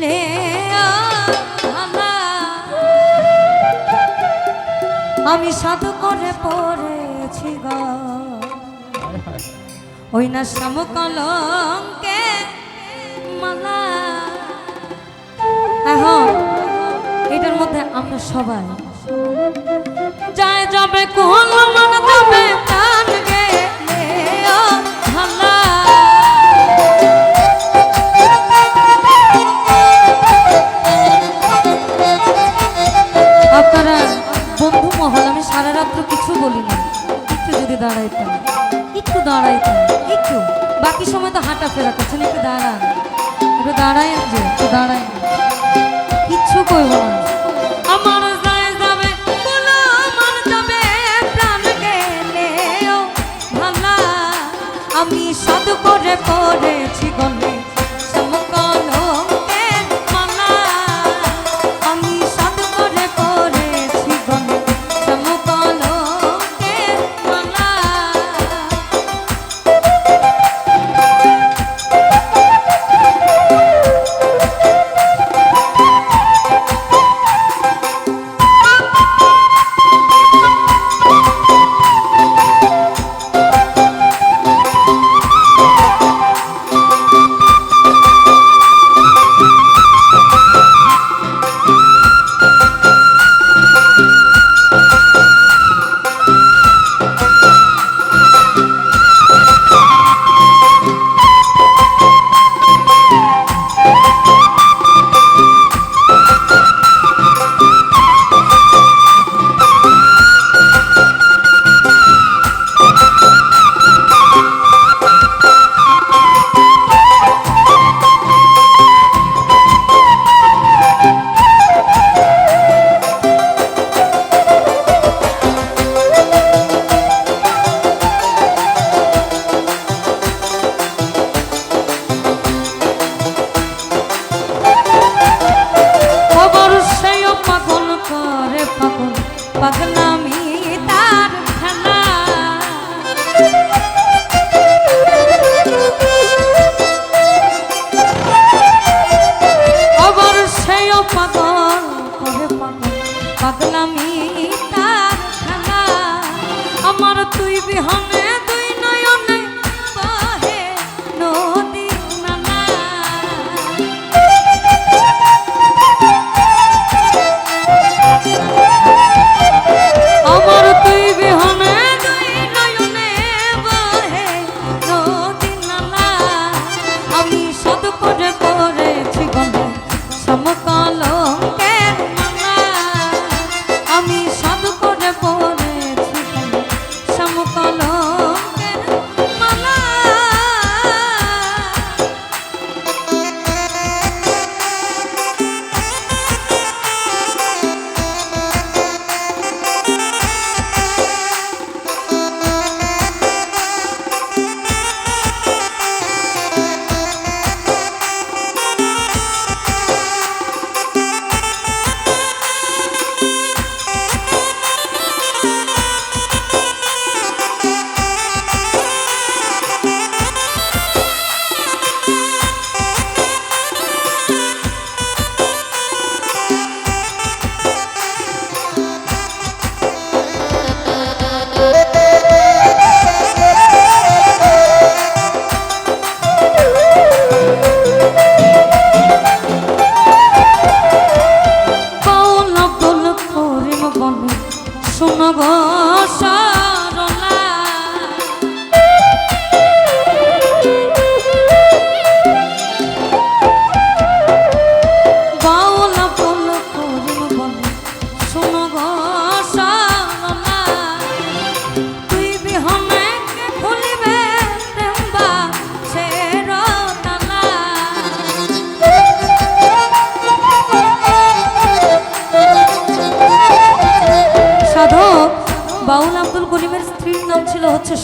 লে আমি সাধু করে পড়েছি গ। ওই না সমকলঙ্কে মালা। এখন এটার মধ্যে আমরা সবাই। যায় যাবে কোন সারা রাত্র কিছু বলি না একটু যদি দাঁড়াইতেন একটু দাঁড়াইতেন একটু। বাকি সময় তো হাঁটা ফেরা করছেন, একটু দাঁড়ান। একটু দাঁড়ায় যে, একটু দাঁড়ায় কিচ্ছু কইব না। আমার আমি সাধু করে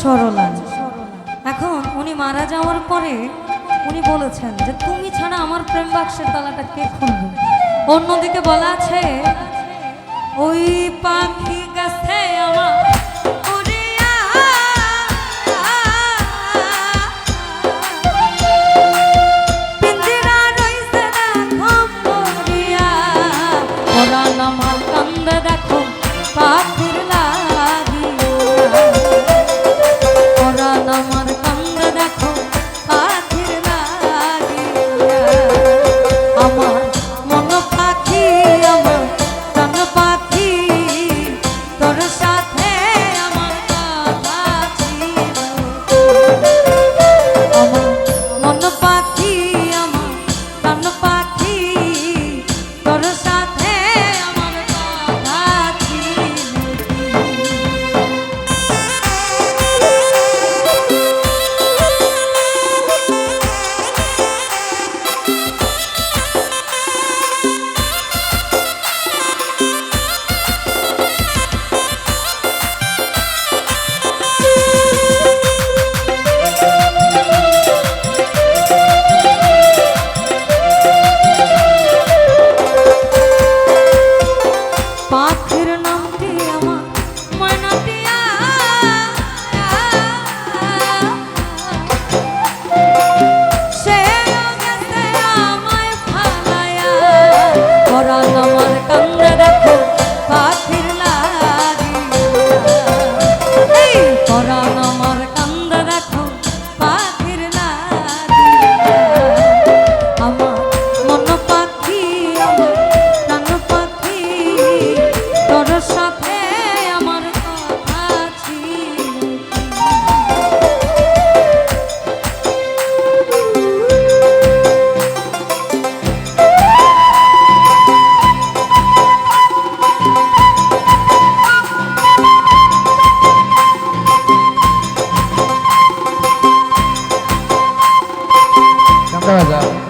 সরলা এখন উনি মারা যাওয়ার পরে উনি বলেছেন যে, তুমি ছাড়া আমার প্রেম বাক্সের তালাটা কে খুলবে? অন্যদিকে বলা আছে, ওই পাখি সাজা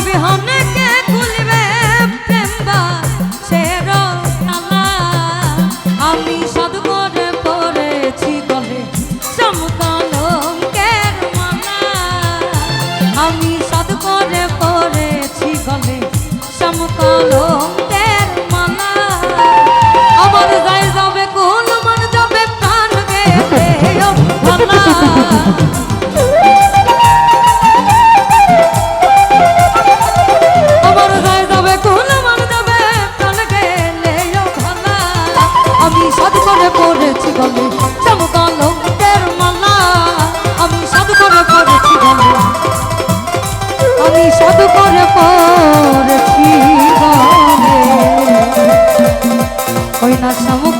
বিহনে আমি সাধু করে পড়েছি বলে চমকালো মালা। আমি সাধু করে পড়েছি বলে, আমি সাধু করে পড়েছি বলে। ওই না চমক